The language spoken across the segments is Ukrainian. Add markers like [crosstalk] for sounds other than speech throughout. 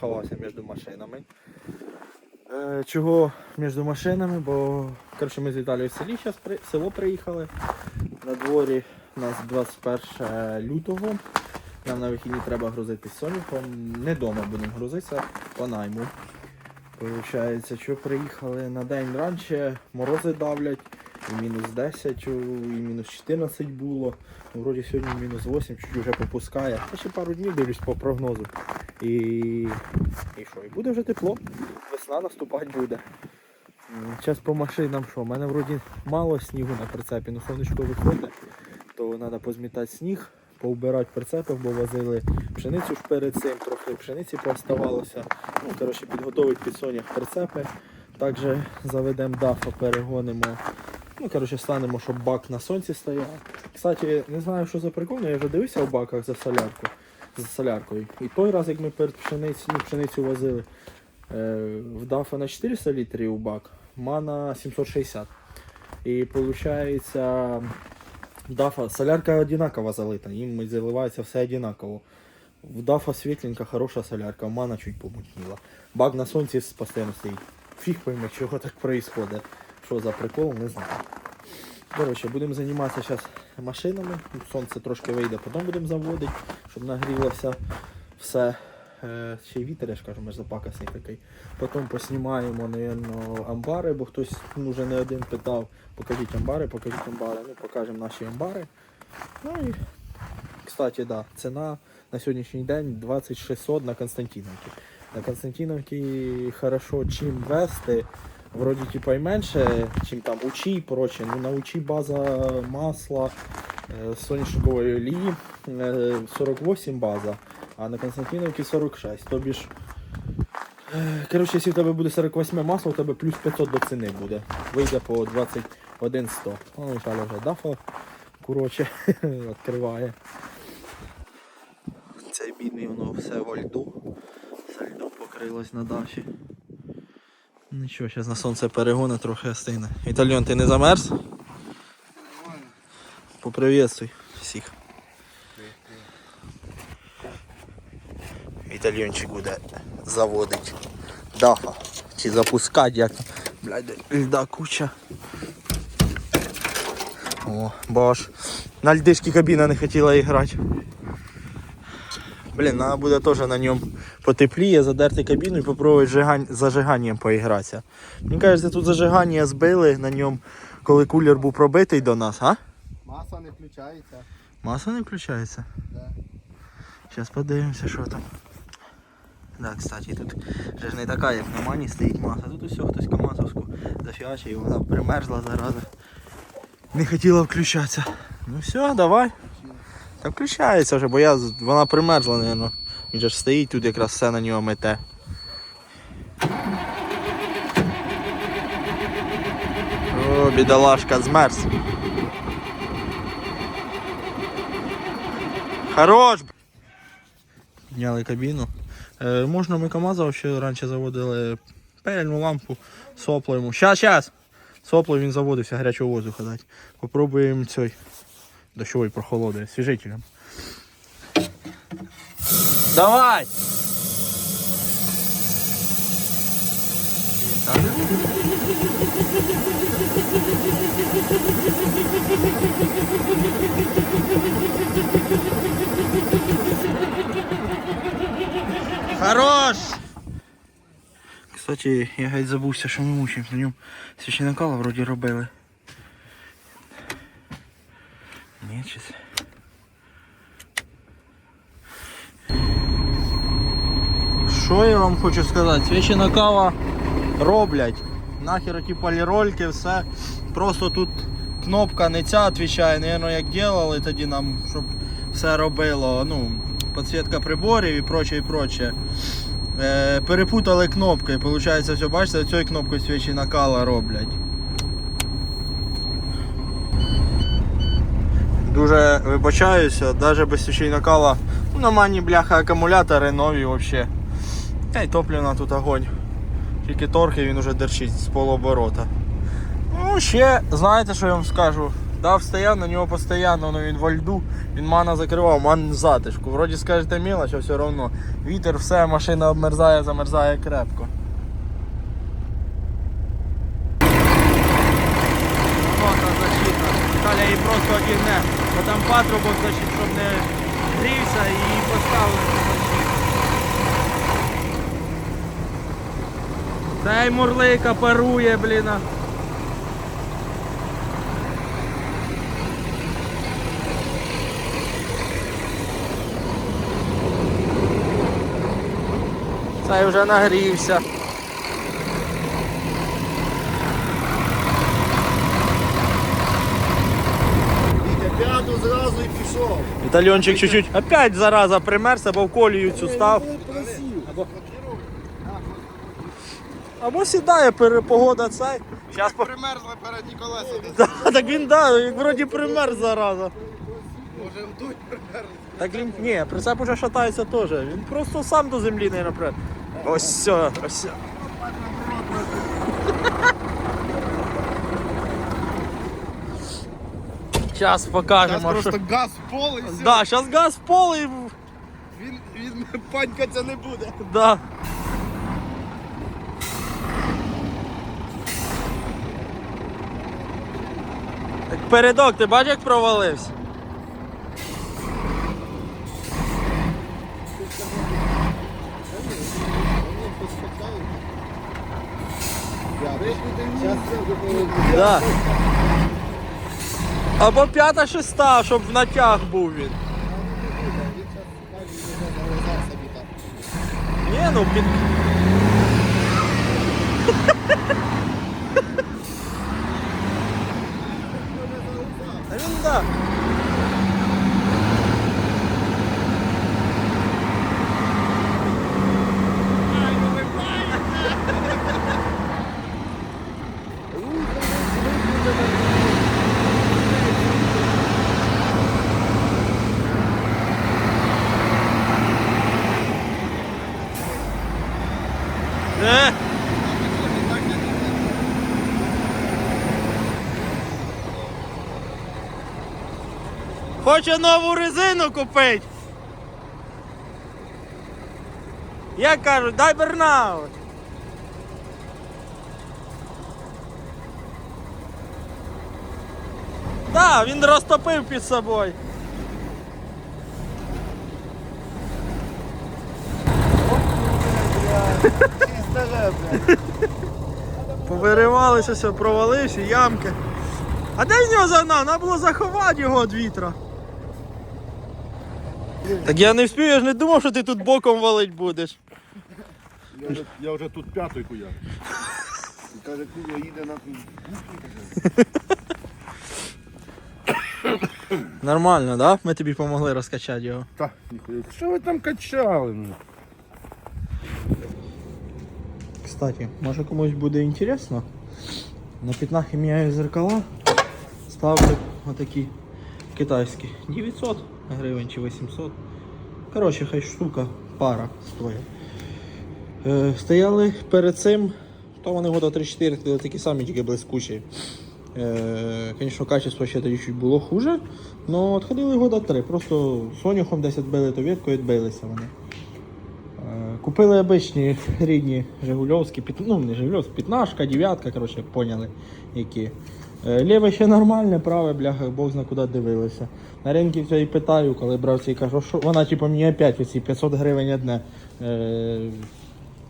заховався між машинами. Е, чого між машинами? Бо коротше, ми з Віталією в селі зараз в село приїхали. На дворі у нас 21 лютого. Нам на вихідні треба грузити соніком. Не вдома будемо грузитися по найму. Получається, що приїхали на день раніше, морози давлять, і мінус 10, і мінус 14 було. Ну, вроді сьогодні мінус 8, чуть вже попускає. Та ще пару днів дивлюсь по прогнозу. І, і що? І буде вже тепло. Весна наступати буде. Зараз по машинам що? У мене вроді мало снігу на прицепі, ну сонечко виходить, то треба позмітати сніг, повбирати прицепи, бо возили пшеницю ж перед цим, трохи пшениці пооставалося. Ну, коротше, підготовить під сонях прицепи. Також заведемо дафа, перегонимо. Ну, коротше, станемо, щоб бак на сонці стояв. Кстати, не знаю, що за прикол, але я вже дивився в баках за солярку. За соляркою. І той раз, як ми перед пшеницю, ну, пшеницю возили, е, в дафа на 400 літрів бак, мана 760. І виходить, дафа, солярка одинакова залита, їм заливається все одинаково. В дафа світленька, хороша солярка, в мана чуть помутніла. Бак на сонці постійно стоїть. Фіг пойме, чого так происходит. Що за прикол, не знаю. Коротше, будемо займатися зараз машинами. Сонце трошки вийде, потім будемо заводити, щоб нагрілося все. Е, ще й вітер, я ж кажу, ми ж запакасний такий. Потім поснімаємо, напевно, амбари, бо хтось ну, вже не один питав, покажіть амбари, покажіть амбари. Ну, покажемо наші амбари. Ну і, кстати, да, ціна на сьогоднішній день 2600 на Константиновці. На Константиновці хорошо чим вести. Вроді типа і менше, чим там учі і проче. Ну на учі база масла е, соняшникової олії е, 48 база, а на Константиновці 46. Тобі ж, е, коротше, якщо в тебе буде 48 масло, у тебе плюс 500 до ціни буде. Вийде по 21 100. Ну, Віталя вже дафа, коротше, відкриває. [laughs] Цей бідний воно все во льду. Все льдом покрилось на даші. Нічого, зараз на сонце перегони трохи остине. Вітальйон, ти не замерз? Нормально. Поприветствуй всіх. Вітальйончик буде заводить дафа. Чи запускати як. Блядь, льда куча. О, баш. На льдишки кабіна не хотіла грати. Блін, треба буде теж на ньому потепліє, задерти кабіну і зажигань, зажиганням поігратися. Мені кажеться, тут зажигання збили на ньому, коли кулер був пробитий до нас, а? Маса не включається. Маса не включається. Да. Зараз подивимося, що там. Да, кстати, тут вже ж не така, як на мані стоїть маса. Тут усе хтось камазовську зафігачив і вона примерзла зараза. Не хотіла включатися. Ну все, давай. Та включається вже, бо я, вона примерзла, мабуть. Він же ж стоїть тут якраз все на нього мете. О, бідолашка змерз. Хорош! Підняли кабіну. Е, можна ми КАМАЗа ще раніше заводили пельну лампу, сопло йому. Щас, щас! Сопло він заводився, гарячого воздуха дати. Попробуємо цей дощовий прохолоди, свіжителем. Давай! Хорош! Кстати, я геть забувся, що ми мучимо. На ньому священокала вроді робили. Ні. Що я вам хочу сказати? Священа кава роблять. Нахер ті полірольки, все. Просто тут кнопка не ця відповідає, Наверно, як делали тоді нам, щоб все робило. Ну, підсвітка приборів і проче, і проче. Е, перепутали кнопки. Получається, все, бачите, цією кнопкою свічі накала роблять. Дуже вибачаюся, навіть без свічей накала. Ну, на мані бляха акумулятори нові взагалі. Та й топлівна тут огонь. Тільки торг він уже дерчить з полуоборота. Ну, ще, знаєте, що я вам скажу? Дав стояв, на нього постійно, ну він во льду, він мана закривав, ман затишку. Вроді скажете мілоч, а все одно. Вітер, все, машина обмерзає, замерзає крепко. Її просто одігне, бо там патрубок, значить, щоб не грівся і поставили на защиту. Цей мурлика парує, блін. Цей вже нагрівся. Пішов. Вітальончик чуть-чуть опять зараза примерся, бо в колію цю став. Або сідає погода цей. По... Примерзли передні колеса. [laughs] Да, так він да, як вроді примерз зараза. Може вдуть примерзли. Так він ні, прицеп уже шатається теж. Він просто сам до землі не напред. Ось все, ось все. Зараз покажемо. Зараз Що... просто газ в поле і все. Да, зараз газ в поле і Він, він [laughs] панькатися не буде. Да. Так передок, ти бачиш, як провалився? Да. Або п'ята шеста, щоб в натяг був він. Ні, ну під. [laughs] Та він да. Хоче нову резину купити. Як кажуть, дай бернаут. Так, він розтопив під собою. Повиривалися, все, провалився, ямки. А де з нього загнав? Треба було заховати його від вітра. Так я не вспів, я ж не думав, що ти тут боком валить будеш. Я вже, я вже тут п'ятою куяр. І Каже, куля їде на Нормально, да? Ми тобі допомогли розкачати його. Та, ніхуя. Що ви там качали? ну? Кстати, може комусь буде інтересно. На пятнах міняю зеркала. Ставлю отакі китайські. 900 гривень чи 800. Коротше, хай штука, пара стоїть. Е, стояли перед цим, то вони года 3-4 тоді такі самі, тільки блискучі. Е, Звісно, качество ще тоді чуть було хуже, але відходили года 3. Просто соняхом десь відбили ту ветку і відбилися вони. Е, Купили обичні рідні Жигульовські, ну не Жигульовські, п'ятнашка, дев'ятка, коротше, поняли які. Е, Ліве ще нормальне, праве, бляха, Бог зна куди дивилися. На ринку все і питаю, коли брав цей кажу, що вона типу мені опять оці 500 гривень одне. Е,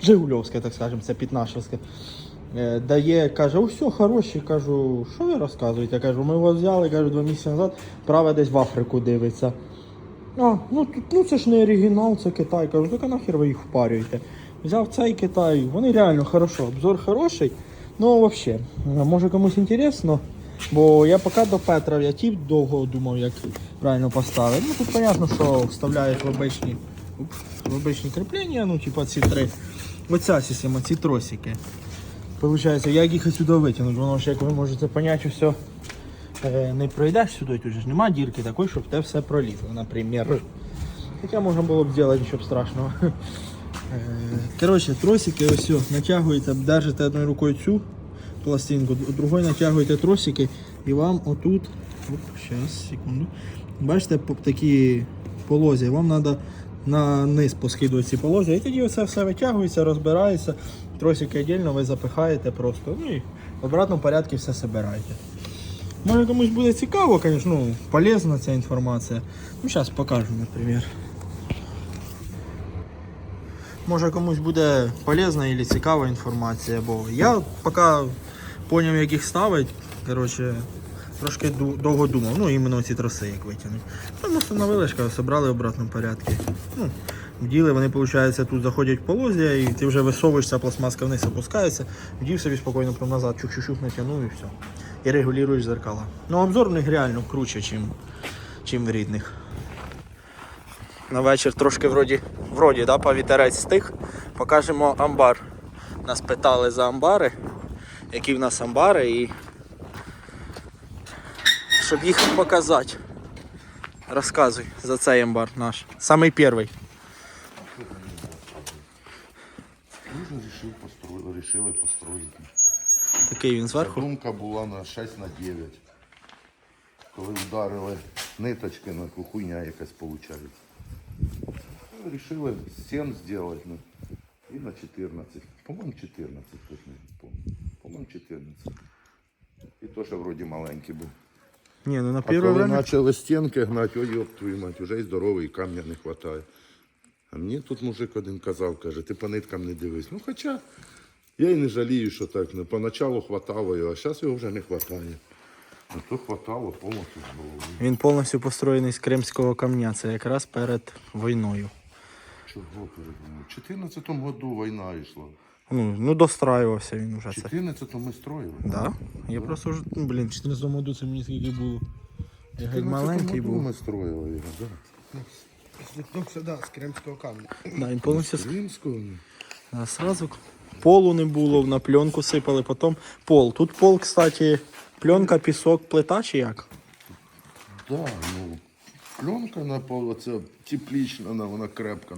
Жигульовське, так скажемо, це п'ятнашевське. Е, Дає, каже, все хороші, кажу, що ви розказуєте? Кажу, ми його взяли, кажу, два місяці назад, праве десь в Африку дивиться. А, ну, тут- ну це ж не оригінал, це Китай. Кажу, так а нахер ви їх впарюєте. Взяв цей Китай, вони реально хорошо, обзор хороший. Ну, взагалі, може комусь інтересно, бо я поки до Петра, я тіп довго думав, як правильно поставити. Ну тут зрозуміло, що вставляють в обичні, в обичні кріплення, ну, типа ці три. Оця система, ці тросики. Получається, як їх сюди витягнути, воно ж, як ви можете зрозуміти, все е, не пройдеш сюди, тут ж нема дірки такої, щоб те все пролізло, наприклад. Хоча можна було б зробити нічого б страшного. Е, Коротше, тросики ось натягуєте, держите одною рукою цю пластинку, другою натягуєте тросики і вам отут Оп, зараз, секунду. Бачите, такі полозі. Вам треба на низ поскидувати ці полозі. І тоді це все витягується, розбирається. Тросики віддільно ви запихаєте просто. Ну і в обратному порядку все збираєте. Може комусь буде цікаво, звісно, ну, полезна ця інформація. Ну, зараз покажу, наприклад. Може комусь буде полезна і цікава інформація, бо я поки зрозумів, як їх ставити, коротше, трошки довго думав, ну іменно ці троси як витягнути. Тому встановили, кажу, в обратному порядку. Ну, вділи, вони, виходить, тут заходять в полозя, і ти вже висовуєшся, пластмаска вниз опускається, вдів собі спокійно прям назад, чух-чух-чух натягнув і все. І регулюєш зеркала. Ну, обзор в них реально круче, чим в рідних. На вечір трошки вроді, вроді да, повітерець стих. Покажемо амбар. Нас питали за амбари, які в нас амбари, і щоб їх показати. Розказуй за цей амбар наш. Самий перший. Нужно решил построить, решили построїти. Такий він зверху. Думка була на 6 на 9. Коли вдарили ниточки, на хуйня якась виходить. Ну, Рішили 7 зробити. Ну, і на 14. По-моєму, 14, точно не помню. По-моєму, 14. І то, що вроді маленький був. Ні, ну на А перше коли время. почали стінки гнати, ой, йоп твою мать, вже й здоровий, камня не вистачає. А мені тут мужик один казав, каже, ти по ниткам не дивись. Ну хоча я й не жалію, що так. Ну, поначалу хватало його, а зараз його вже не вистачає. Ну то хватало повністю з голови. Він повністю построєний з кримського камня. Це якраз перед війною. Чого передумав? У 14 году війна йшла. Ну, ну достраювався він вже В це. 14 ми строїли. Да? Я просто вже, ну, блін, в 14 году це мені скільки було. Я геть маленький году був. ми строїли його, так. Ну, все, да, з кримського камня. Да, він повністю Да. Римського. ні. А сразу полу не було, на пленку сипали, потім пол. Тут пол, кстати, пленка, пісок, плита чи як? Да, ну, пленка на пол, це теплічна, вона, вона крепка.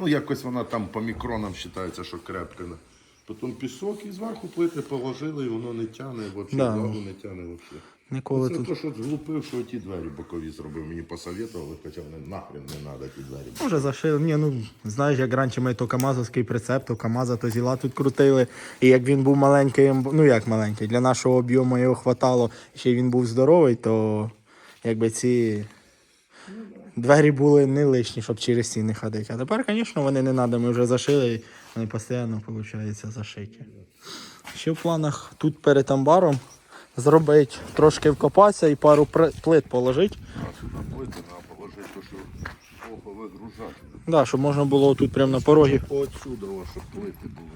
Ну, якось вона там по мікронам вважається, що крепка. на. Потім пісок і зверху плити положили, і воно не тягне, взагалі, Да. влагу не тягне взагалі. Ніколи Це тут. то, що зглупив, що ті двері бокові зробив, мені посоветували, хоча вони нахрен не треба ті двері. Може зашили. Ні, ну знаєш, як раніше ми то Камазовський прицеп, то Камаза, то зіла тут крутили. І як він був маленький, ну як маленький, для нашого об'єму його хватало, ще й він був здоровий, то якби ці двері були не лишні, щоб через стіни ходити. А тепер, звісно, вони не треба, ми вже зашили, вони постійно, виходить, зашиті. Ще в планах тут перед амбаром зробити трошки вкопатися і пару плит положити. Сюди плити треба положити, то що плохо вигружати. Да, щоб можна було тут прямо на порогі Отсюда, щоб плити були.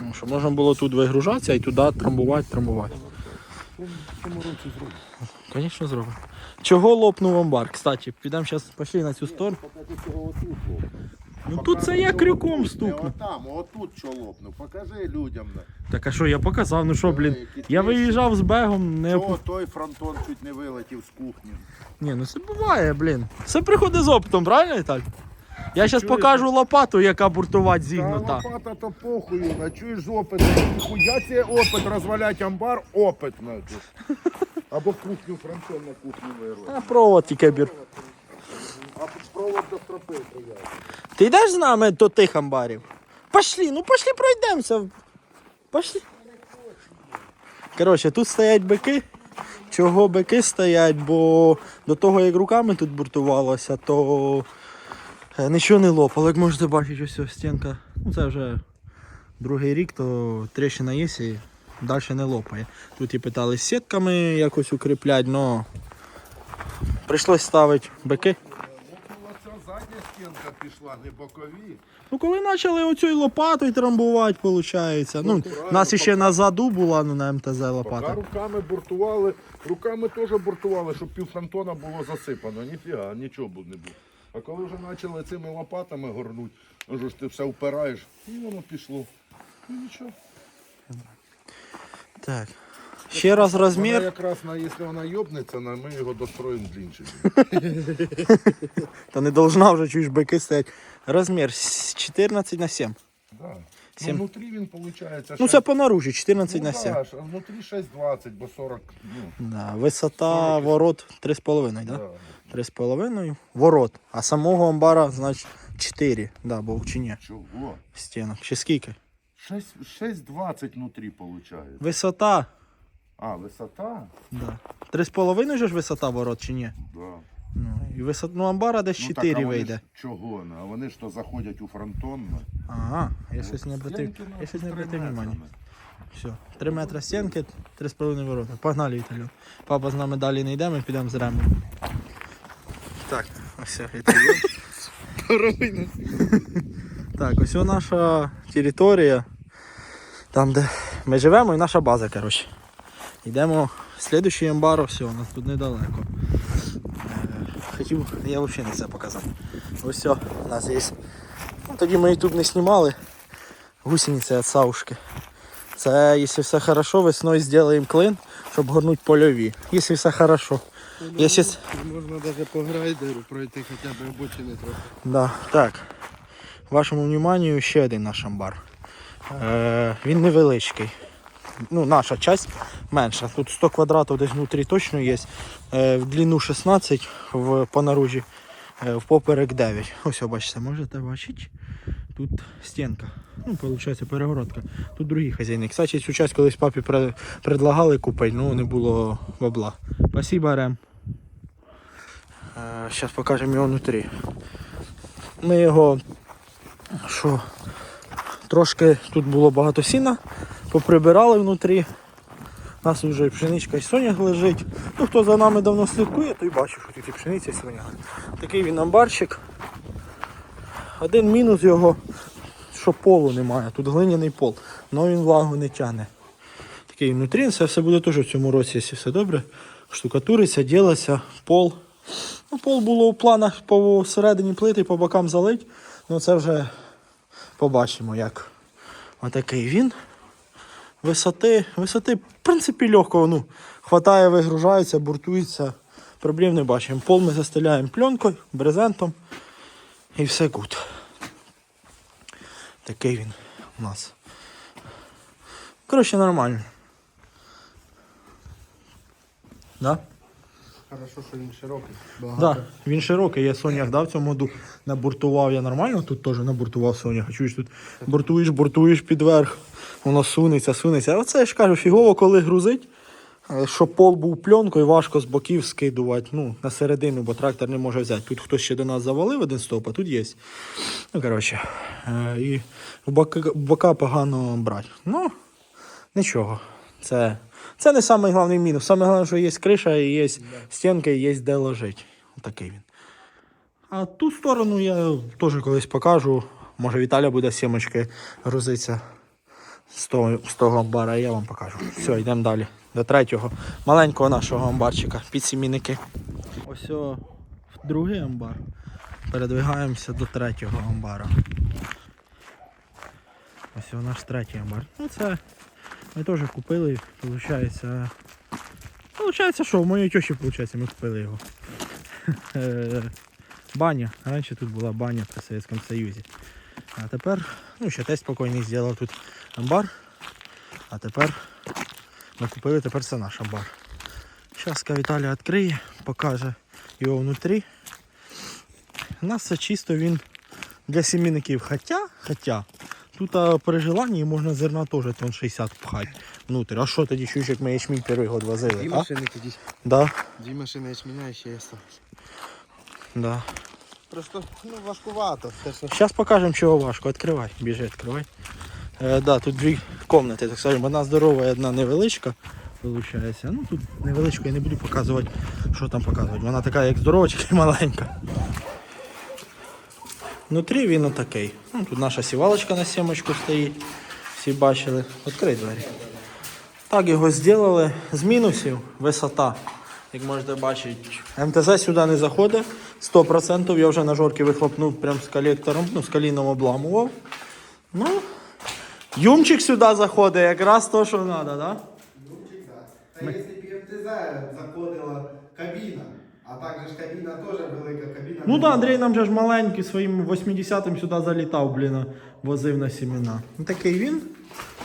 Ну, Щоб можна було тут вигружатися і туди трамбувати, трамбувати. В цьому році зробимо. Звісно, зробимо. Чого лопнув амбар? Кстати, підемо зараз пішли на цю сторону. Ну тут це я крюком Не стукнув. отам, отут що лопнув. Покажи людям. Так а що, я показав, ну що, блін. Я виїжджав з бегом, не Чого той фронтон чуть не вилетів з кухні. Ні, ну це буває, блін. Все приходить з опитом, правильно, Віталь? Я зараз покажу лопату, яка буртувати Та лопата то похуй, а чуєш з опитом. Ніхуя себе опит, розвалять амбар, опит Або кухню фронтон на кухню вирвати. А провод тільки бір. А провод до стропи приїде. Ти йдеш з нами до тих амбарів? Пошли, ну пошли пройдемося. Пошли. Коротше, тут стоять бики. Чого бики стоять, бо до того, як руками тут буртувалося, то е, нічого не лопало. Як можете бачити, ось ось стінка. Ну це вже другий рік, то тріщина є і далі не лопає. Тут і питали з сітками якось укріплять, але прийшлось ставити бики. Задня стінка пішла, не бокові. Ну, коли почали оцю лопатою трамбувати, виходить. Ну, у нас іще на заду була ну, на МТЗ лопата. руками буртували, руками теж буртували, щоб півфронтона було засипано. Ніфіга, нічого б не було. А коли вже почали цими лопатами горнуть, ну ж ти все впираєш, і воно пішло. І нічого. Так. Ще раз Вона якраз, на, якщо вона йобнеться, на, ми його достроїмо з іншим. [laughs] Та не должна вже чуєш бики стоять. Розмір с- 14 на 7. Да. Ну, Сім- внутрі він виходить. Ну це по наружі, 14 на 7. Да, ж, а внутрі 6,20, бо 40, ну, Да, висота ворот 3,5, да? да. 3,5 ворот. А самого амбара, значить, 4. Да, був чи ні? Чого? Стінок. Чи скільки? 6 6,20 внутрі виходить. Висота. А, висота? Да. 3,5 же ж висота ворот чи ні? Да. Ну, і висот... ну амбара десь Ну, 4 так, а вони вийде. ж Чого? ну, А вони ж то заходять у фронтонно. Ага, я щось не обратив. Я щось не обратив внимання. Все, 3 метри стінки, 3,5 ворота. Погнали, Віталю. Папа з нами далі не йде, ми підемо з Ремом. Так, ось Віталій. Так, ось наша територія. Там, де ми живемо, і наша база, коротше. Йдемо в слідуючий амбар, все, у нас тут недалеко. Е, Хотів, я взагалі не це показати. Ось все, у нас є. Ну, тоді ми YouTube не знімали. Гусениці від саушки. Це, якщо все хорошо, весною зробимо клин, щоб горнути польові. Якщо все хорошо. Якщо... Можна навіть по грайдеру пройти хоча б обочини трохи. Да. Так. Вашому вниманию ще один наш амбар. Е, він невеличкий. Ну, наша часть менша. Тут 100 квадратів десь внутрі точно є. Е, в длину 16, в, по наружі, е, в поперек 9. Ось, бачите, можете бачити. Тут стінка. Ну, виходить, перегородка. Тут другі хазяїни. Кстати, цю часть колись папі пре- предлагали купити, ну не було бабла. Спасибо, Рем. Зараз покажемо його внутрі. Ми його що, трошки тут було багато сіна, поприбирали внутрі. У нас вже пшеничка і соняк лежить. Ну, хто за нами давно слідкує, той бачив, що тут і пшениця і соняк. Такий він амбарчик. Один мінус його, що полу немає. Тут глиняний пол, але він влагу не тягне. Такий внутрі, це все буде теж в цьому році, якщо все добре. Штукатуриться, ділиться, пол. Ну, пол було у планах посередині плити, по бокам залить. Ну це вже побачимо як. Отакий він. Висоти, висоти, в принципі, легкого. Ну, хватає, вигружається, буртується. Проблем не бачимо. Пол ми застеляємо пленкою, брезентом. І все гуд. Такий він у нас. Коротше, нормально. Да? Хорошо, що він широкий. Да, він широкий, я Сонях дав цьому году. Набуртував я нормально, тут теж набуртував Сонях. Чуєш, тут буртуєш, буртуєш підверх, воно сунеться, сунеться. А оце я ж кажу, фігово, коли грузить, е, щоб пол був пленкою, важко з боків скидувати ну, на середину, бо трактор не може взяти. Тут хтось ще до нас завалив один стоп, а тут є. Ну, коротше, е, і в бока погано брати. Ну, нічого. Це, це не самий головний мінус. Саме головне, що є криша, і є стінки, і є де лежить. Такий він. А ту сторону я теж колись покажу. Може Віталя буде сімочки грузитися з того, з того амбара, я вам покажу. Все, йдемо далі. До третього маленького нашого амбарчика під сімінники. Ось о, другий амбар. Передвигаємося до третього амбара. Ось о, наш третій амбар. Ну це ми теж купили, виходить. Получається, що в моїй тьоші, виходить, ми купили його. [laughs] Е, Баня. Раніше тут була баня при Совєтському Союзі. А тепер, ну ще тесть спокійний зробив тут амбар. А тепер ми купили, тепер це наш амбар. Зараз Віталій відкриє, покаже його внутрі. У нас це чисто він для сімейників. Хоча, хоча, тут а, при желанні можна зерна теж тон 60 пхати внутрі. А що тоді чуєш, як ми ячмінь перший год возили? Дві А? машини тоді. Да, Дві машини ячменя і ще є да. Просто ну, важкувато. Зараз покажемо, чого важко. Відкривай, біжи, відкривай. Е, да, тут дві кімнати, так скажемо. Одна здорова і одна невеличка. Получається. Ну тут невеличку я не буду показувати, що там показувати. Вона така, як здорова, тільки маленька. Внутрі він отакий. Ну, тут наша сівалочка на сімочку стоїть. Всі бачили. Відкрий двері. Так його зробили. З мінусів висота. Як можете бачити, МТЗ сюди не заходить. 100% я вже на жорки вихлопнув прям з колектором, ну, з коліном обламував. Ну, юмчик сюди заходить, якраз то, що треба, да? Та якщо б МТЗ заходила кабіна, а також ж кабіна теж велика кабіна. Ну так, Андрій нам же ж маленький своїм 80-м сюди залітав, блін, возив на сімена. Ну, Такий він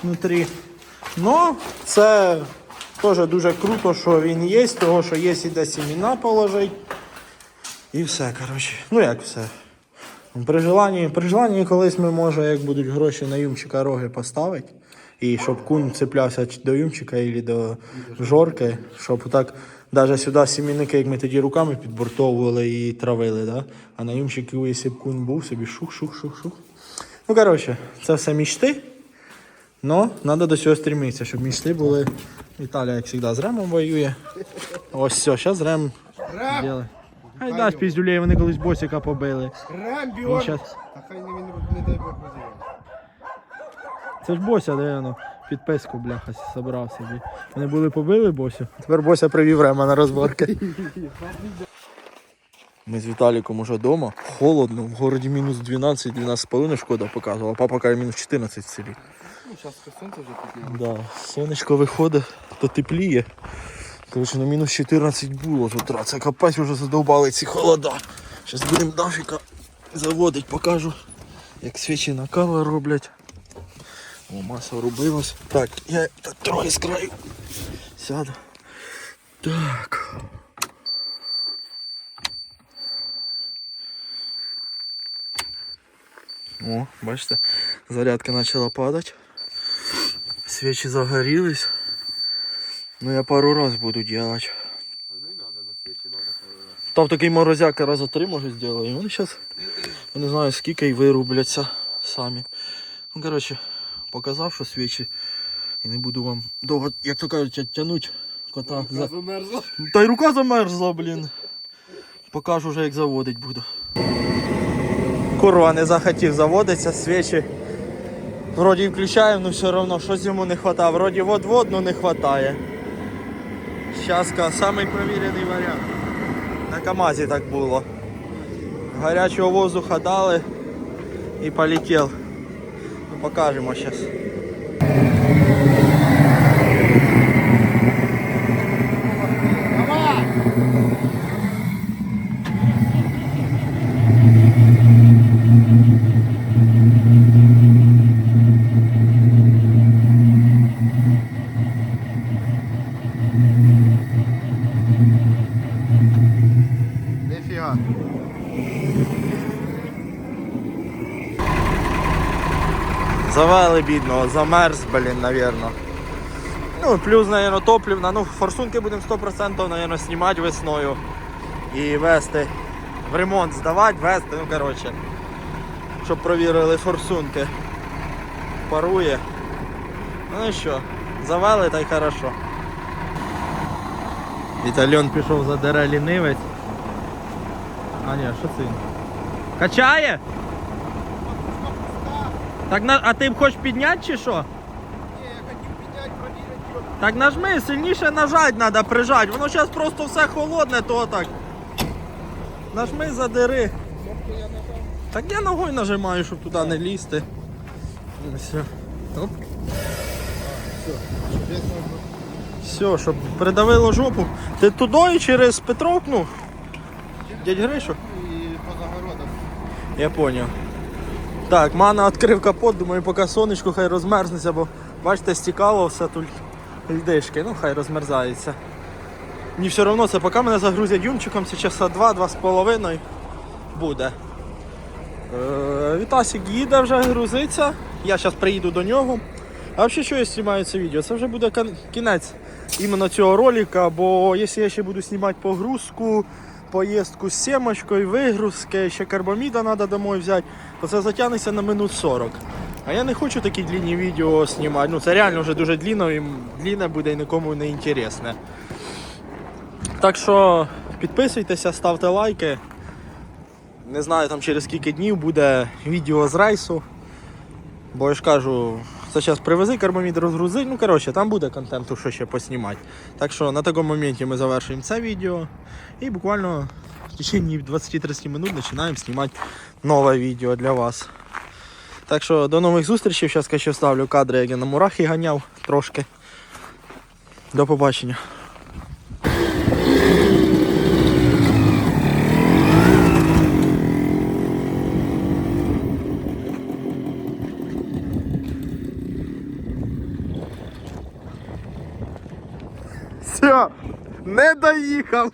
внутрі. Ну, це теж дуже круто, що він є, того, що є і де сімена положить. І все, коротше. Ну як все. При желанні, при желанні колись ми може, як будуть гроші на юмчика роги поставити. І щоб кун цеплявся до юмчика або до жорки, щоб так навіть сюди сімінники, як ми тоді руками підбортовували і травили, да? а на юмчику, якщо б кун був, собі шух-шух-шух-шух. Ну, коротше, це все мічти. Но треба до цього стремитися, щоб мічти були. Віталія, як завжди, з Ремом воює. Ось все, зараз Рем Рем! ділить. Ай да, з піздюлей, вони колись босика побили. Рембіон! Він щас- Та хай не він не дай Бог розірве. Це ж Бося, де воно підписку, бляха, собрав собі. Вони були побили Босю. Тепер Бося привів Рема на розборки. Ми з Віталіком уже вдома. Холодно, в городі мінус 12, 12,5 шкода показувала. Папа каже мінус 14 в селі. Ну, зараз сонце вже підняло. Да, сонечко виходить, то тепліє. Коротше, на мінус 14 було з утра. Це капець вже задовбали ці холода. Зараз будемо дафіка заводить, покажу, як свічі на каву роблять. О, маса робилась. Так, я так трохи з краю сяду. Так. О, бачите, зарядка почала падати. Свечи загорелись. Ну я пару раз буду делать. Там такий морозяка раза три може зробити. І вони зараз, я не знаю скільки і вирубляться самі. Ну коротше, показав, що свічі. І не буду вам довго, як то кажуть, тягнуть кота. За... Замерзло. Та й рука замерзла, блін. Покажу вже як заводить буду. Курва не захотів заводитися, свічі. Вроді включаємо, але все одно щось йому не вистачає. Вроді вод-вод, але не вистачає. Щаска самий провірений варіант. На КАМАЗі так було. Гарячого воздуха дали і полетів. Покажемо зараз. Завели бідного, замерз, блін, навірно. Ну, плюс, наверное, топлівна. Ну, форсунки будемо 100%, наверное, знімати весною і вести в ремонт здавати, вести, ну коротше. Щоб провірили форсунки. Парує. Ну і що, завели та й хорошо. Вітальон пішов за дере лінивець. А ні, що це він? Качає? Так на, а ти б хочеш підняти чи що? Ні, я хотів підняти, провірити. Так нажми, сильніше нажать треба, прижать. Воно зараз просто все холодне, то так. Нажми, задери. Нажав. Так я ногою нажимаю, щоб туди не лізти. Все. Оп. Все, щоб придавило жопу. Ти туди через Петровку? Дядь Гришу? І поза городом. Я поняв. Так, мана відкрив капот, думаю, поки сонечко хай розмерзнеться, бо бачите, стікало все тут льдишки, ну хай розмерзається. Мені все одно це поки мене загрузять юмчиком, це часа два-два з половиною буде. Е, Вітасик їде вже грузиться, я зараз приїду до нього. А взагалі що я знімаю це відео? Це вже буде кінець іменно цього ролика, бо якщо я ще буду знімати погрузку, поїздку з сімочкою, вигрузки, ще карбаміда треба домой взяти, то це затягнеться на минут 40. А я не хочу такі длінні відео знімати. Ну це реально вже дуже длінно і длінне буде і нікому не інтересне. Так що підписуйтеся, ставте лайки. Не знаю, там через скільки днів буде відео з рейсу. Бо я ж кажу, це зараз привези карбамід розгрузи. Ну коротше, там буде контенту, що ще поснімати. Так що на такому моменті ми завершуємо це відео. І буквально в течение 20-30 минут починаємо знімати нове відео для вас. Так що до нових зустрічей. Зараз ще ставлю кадри, як я на мурахи ганяв трошки. До побачення. Все, не доїхав.